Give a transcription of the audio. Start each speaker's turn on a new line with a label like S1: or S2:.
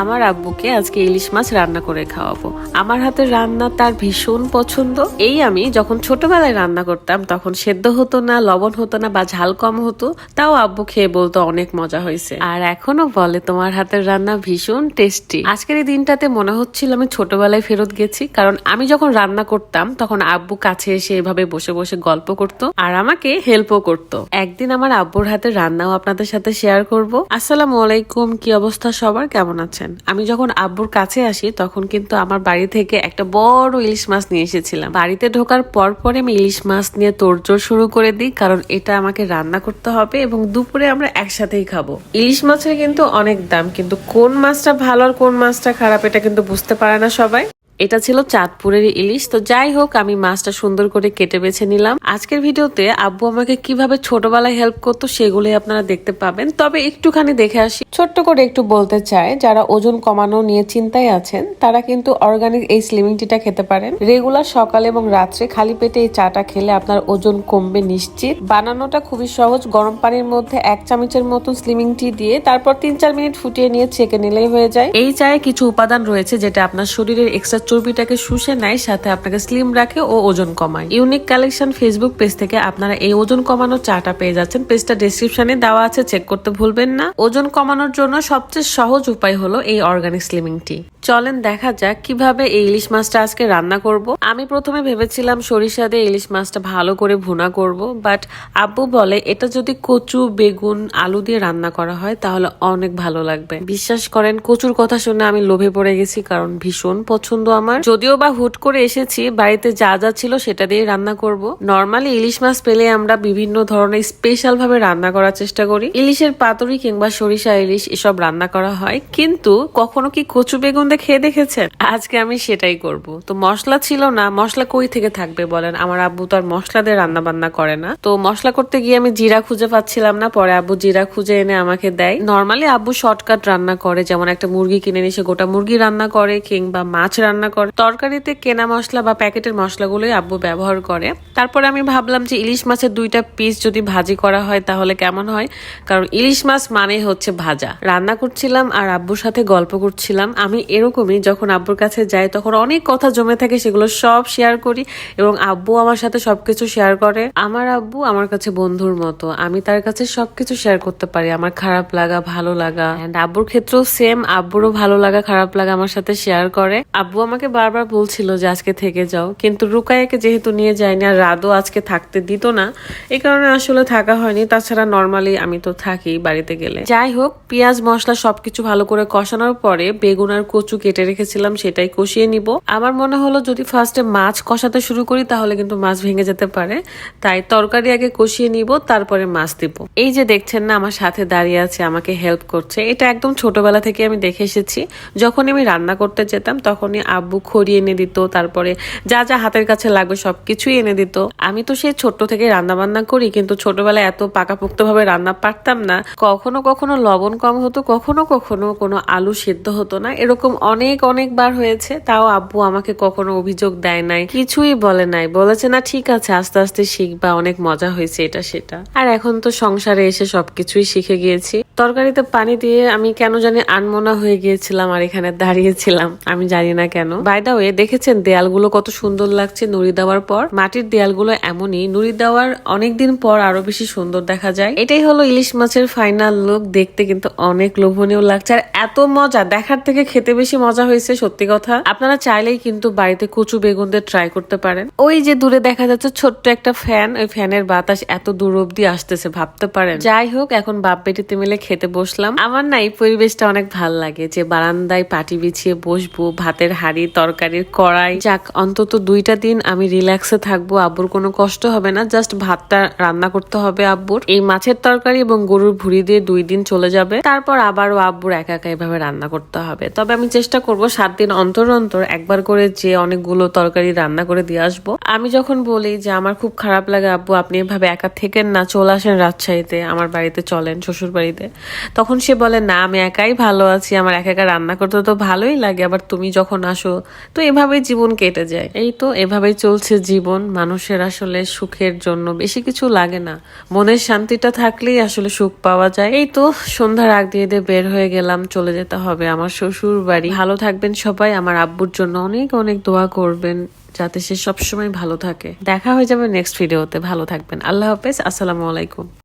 S1: আমার আব্বুকে আজকে ইলিশ মাছ রান্না করে খাওয়াবো। আমার হাতের রান্না তার ভীষণ পছন্দ। এই আমি যখন ছোটবেলায় রান্না করতাম, তখন সেদ্ধ হতো না, লবণ হতো না বা ঝাল কম হতো, তাও আব্বু খেয়ে বলতো অনেক মজা হয়েছে। আর এখনও বলে তোমার হাতের রান্না ভীষণ টেস্টি। আজকের এই দিনটাতে মনে হচ্ছিল আমি ছোটবেলায় ফেরত গেছি, কারণ আমি যখন রান্না করতাম, তখন আব্বু কাছে এসে এভাবে বসে বসে গল্প করতো আর আমাকে হেল্পও করতো। একদিন আমার আব্বুর হাতের রান্নাও আপনাদের সাথে শেয়ার করব। আসসালামু আলাইকুম, কি অবস্থা সবার? কেমন আছেন? আমি যখন আব্বুর কাছে আসি, তখন কিন্তু আমার বাড়ি থেকে একটা বড় ইলিশ মাছ নিয়ে এসেছিলাম। বাড়িতে ঢোকার পর পরে আমি ইলিশ মাছ নিয়ে তোড়জোড় শুরু করে দিই, কারণ এটা আমাকে রান্না করতে হবে এবং দুপুরে আমরা একসাথেই খাব। ইলিশ মাছের কিন্তু অনেক দাম, কিন্তু কোন মাছটা ভালো আর কোন মাছটা খারাপ, এটা কিন্তু বুঝতে পারে না সবাই। এটা ছিল চাঁদপুরের ইলিশ। তো যাই হোক, আমি মাছটা সুন্দর করে কেটে বেছে নিলাম। আজকের ভিডিওতে আব্বু আমাকে কীভাবে ছোটবেলায় হেল্প করতো সেগুলোই আপনারা দেখতে পাবেন। তবে একটুখানি দেখে আসি। ছোট্ট করে একটু বলতে চাই, যারা ওজন কমানো নিয়ে চিন্তায় আছেন, তারা কিন্তু অর্গানিক এই স্লিমিং টিটা খেতে পারেন। রেগুলার সকালে এবং রাত্রে খালি পেটে এই চাটা খেলে আপনার ওজন কমবে নিশ্চিত। বানানোটা খুবই সহজ, গরম পানির মধ্যে এক চামচের মতো স্লিমিং টি দিয়ে তারপর তিন চার মিনিট ফুটিয়ে নিয়ে ছেঁকে নিলেই হয়ে যায়। এই চায়ে কিছু উপাদান রয়েছে যেটা আপনার শরীরের এক্সট্রা চর্বিটাকে শুষে নেয়, সাথে আপনাকে স্লিম রাখে ও ওজন কমায়। ইউনিক কালেকশন ফেসবুক পেজ থেকে আপনারা এই ওজন কমানোর চাটা পেয়ে যাচ্ছেন। পেজটা ডিসক্রিপশনে দেওয়া আছে চেক করতে ভুলবেন না। ওজন কমানোর জন্য সবচেয়ে সহজ উপায় হলো এই অর্গানিক স্লিমিং টি। চলেন দেখা যাক কীভাবে এই ইলিশ মাছটা আজকে রান্না করব। আমি প্রথমে ভেবেছিলাম সরিষা দিয়ে ইলিশ মাছটা ভালো করে ভুনা করব বাট আব্বু বলে, এটা যদি কচু, বেগুন, আলু দিয়ে রান্না করা হয়, তাহলে অনেক ভালো লাগবে। বিশ্বাস করেন, কচুর কথা শুনে আমি লোভে পড়ে গেছি, কারণ ভীষণ পছন্দ আমার। যদিও বা হুট করে এসেছি, বাড়িতে যা যা ছিল সেটা দিয়ে রান্না করব। নর্মালি ইলিশ মাছ পেলে আমরা বিভিন্ন ধরনের স্পেশাল ভাবে রান্না করার চেষ্টা করি। ইলিশের পাতুরি কিংবা সরিষা ইলিশ এসব রান্না করা হয়। কিন্তু কখনো কি কচু বেগুন দিয়ে খেয়ে দেখেছেন? আজকে আমি সেটাই করব। তো মশলা ছিল না, মশলা কই থেকে থাকবে বলেন? আমার আব্বু তো আর মশলা দিয়ে রান্না বান্না করে না। তো মশলা করতে গিয়ে আমি জিরা খুঁজে পাচ্ছিলাম না। পরে আব্বু জিরা খুঁজে এনে আমাকে দেয়। নর্মালি আব্বু শর্টকাট রান্না করে, যেমন একটা মুরগি কিনে এসে গোটা মুরগি রান্না করে, কিংবা মাছ রান্না করে। তরকারিতে কেনা মশলা বা প্যাকেটের মশলাগুলোই আব্বু ব্যবহার করে। তারপরে আমি ভাবলাম যে ইলিশ মাছের দুইটা পিস যদি ভাজি করা হয় তাহলে কেমন হয়? কারণ ইলিশ মাছ মানে হচ্ছে ভাজা। রান্না করছিলাম আর আব্বুর সাথে গল্প করছিলাম। আমি এরকমই যখন আব্বুর কাছে যাই তখন অনেক কথা জমে থাকে, সেগুলো সব শেয়ার করি এবং আব্বু আমার সাথে সবকিছু শেয়ার করে। আমার আব্বু আমার কাছে বন্ধুর মতো। আমি তার কাছে সবকিছু শেয়ার করতে পারি। আমার খারাপ লাগা, ভালো লাগা। অ্যান্ড আব্বুর ক্ষেত্রেও সেম আব্বুরও ভালো লাগা, খারাপ লাগা আমার সাথে শেয়ার করে। আব্বু আমাকে বারবার বলছিল যে আজকে থেকে যাও, কিন্তু রুকায়াকে যেহেতু নিয়ে যায়নি আর রাদও আজকে থাকতে দিত না এই কারণে আসলে থাকা হয়নি। তাছাড়া নর্মালি আমি তো থাকি বাড়িতে গেলে। যাই হোক, পেঁয়াজ, মশলা সবকিছু ভালো করে কষানোর পরে বেগুন আর কচু কেটে রেখেছিলাম, সেটাই কষিয়ে নিব। আমার মনে হলো যদি ফার্স্টে মাছ কষাতে শুরু করি, তাহলে কিন্তু মাছ ভেঙে যেতে পারে। তাই তরকারি আগে কষিয়ে নিব, তারপরে মাছ দিব। এই যে দেখছেন না, আমার সাথে দাঁড়িয়ে আছে, আমাকে হেল্প করছে। এটা একদম ছোটবেলা থেকে আমি দেখে এসেছি। যখন আমি রান্না করতে যেতাম, তখনই আব্বু খড়ি এনে দিত, তারপরে যা যা হাতের কাছে লাগবে সবকিছুই এনে দিত। আমি তো সেই ছোট্ট থেকে রান্না বান্না করি, কিন্তু ছোটবেলায় এত পাকাপোক্ত ভাবে রান্না পারতাম না। কখনো কখনো লবণ কম হতো, কখনো কখনো কোনো আলু সেদ্ধ হতো না। এরকম অনেক অনেকবার হয়েছে, তাও আব্বু আমাকে কখনো অভিযোগ দেয় নাই। কিছুই বলে নাই। বলেছে, না, ঠিক আছে, আস্তে আস্তে শিখবা, অনেক মজা হয়েছে এটা, সেটা। আর এখন তো সংসারে এসে সবকিছুই শিখে গিয়েছি। তরকারিতে পানি দিয়ে আমি কেন জানি আনমনা হয়ে গিয়েছিলাম আর এখানে দাঁড়িয়েছিলাম। আমি জানি না কেন। বাই দা ওয়ে দেখেছেন দেয়ালগুলো কত সুন্দর লাগছে নুড়ি দেওয়ার পর? মাটির দেয়ালগুলো এমনই, নুড়ি দেওয়ার অনেকদিন পর আরও বেশি সুন্দর দেখা যায়। এটাই হলো ইলিশ মাছের ফাইনাল লুক দেখতে কিন্তু অনেক লোভনীয় লাগছে। আর এত মজা, দেখার থেকে খেতে বেশি মজা হয়েছে, সত্যি কথা। আপনারা চাইলেই কিন্তু বাড়িতে কচু বেগুন দিয়ে ট্রাই করতে পারেন। ওই যে দূরে দেখা যাচ্ছে ছোট্ট একটা ফ্যান ওই ফ্যানের বাতাস এত দূর অব্দি আসতেছে, ভাবতে পারেন। যাই হোক, এখন বাপ বেটিতে মিলে খেতে বসলাম। আমার না এই পরিবেশটা অনেক ভালো লাগে যে বারান্দায় পাটি বিছিয়ে বসবো, ভাতের হাড়ি, তরকারির কড়াই। যাক, অন্তত দুইটা দিন আমি রিল্যাক্সে থাকব, আব্বুর কোনো কষ্ট হবে না জাস্ট ভাতটা রান্না করতে হবে আব্বুর। এই মাছের তরকারি এবং গরুর ভুড়ি দিয়ে দুই দিন চলে যাবে। তারপর আবারও আব্বুর একা একা এভাবে রান্না করতে হবে। তবে আমি চেষ্টা করব সাত দিন অন্তর অন্তর একবার করে যে অনেকগুলো তরকারি রান্না করে দিয়ে আসব। আমি যখন বলি যে আমার খুব খারাপ লাগে, আব্বু আপনি এভাবে একা থেকেন না চলে আসেন রাজশাহীতে, আমার বাড়িতে চলেন শ্বশুর বাড়িতে তখন সে বলে, না, আমি একাই ভালো আছি, আমার একা একা রান্না করতে তো ভালোই লাগে, আবার তুমি যখন আসো, তো এভাবেই জীবন কেটে যায়। এই তো এভাবেই চলছে জীবন, মানুষের আসলে সুখের জন্য বেশি কিছু লাগে না। মনের শান্তিটা থাকলেই আসলে সুখ পাওয়া যায়। এই তো সন্ধ্যার আগ দিয়ে দিয়ে বের হয়ে গেলাম, চলে যেতে হবে আমার শ্বশুর বাড়ি ভালো থাকবেন সবাই, আমার আব্বুর জন্য অনেক অনেক দোয়া করবেন, যাতে সে সবসময় ভালো থাকে। দেখা হয়ে যাবে নেক্সট ভিডিওতে ভালো থাকবেন। আল্লাহ হাফেজ, আসসালামু আলাইকুম।